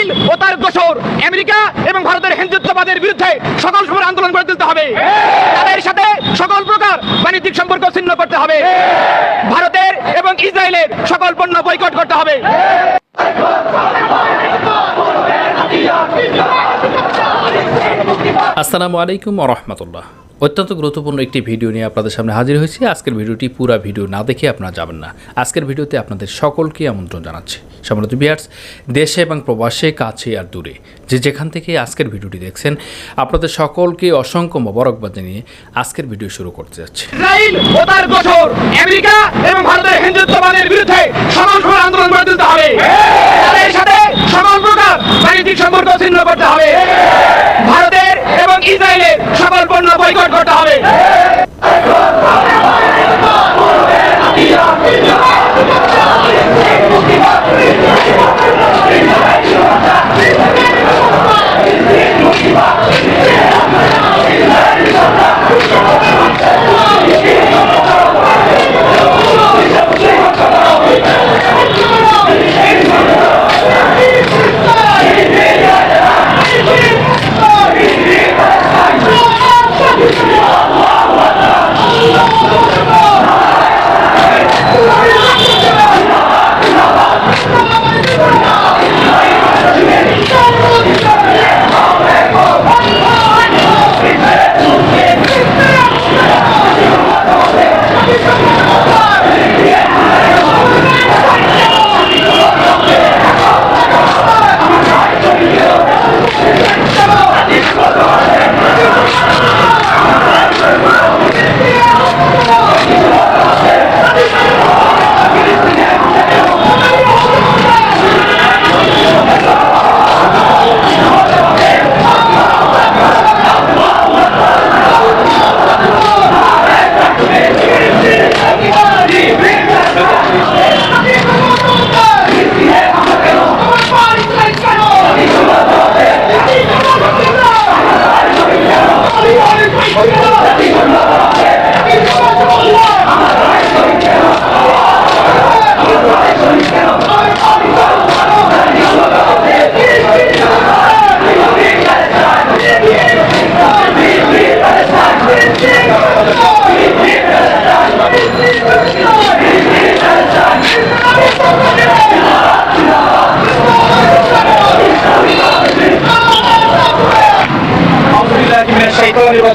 Israel ও তার দোসর America এবং ভারতের হিন্দুত্ববাদের বিরুদ্ধে সকল সময় আন্দোলন করে তুলতে হবে। তাদের সাথে সকল প্রকার বাণিজ্যিক সম্পর্ক ছিন্ন করতে হবে। ভারতের এবং ইসরায়েলের সকল পণ্য বয়কট করতে হবে। আসসালামু আলাইকুম রহমতুল্লাহ। অত্যন্ত গুরুত্বপূর্ণ একটি ভিডিও নিয়ে আপনাদের সামনে হাজির হয়েছি। আজকের ভিডিওটি পুরো ভিডিও না দেখে আপনারা যাবেন না। আজকের ভিডিওতে আপনাদের সকলকে আমন্ত্রণ জানাচ্ছি। সম্মানিত বিয়ার্স দেশে এবং প্রবাসে, কাছে আর দূরে যে যেখান থেকে আজকের ভিডিওটি দেখছেন, আপনাদের সকলকে অসংখ্য মোবারকবাদ জানিয়ে আজকের ভিডিও শুরু করতে যাচ্ছি। ইসরায়েল ও তার আমেরিকা এবং ভারতের হিন্দুত্ববাদের বিরুদ্ধে সময় আন্দোলন বয়কট করতে হবে الشيطان الرجيم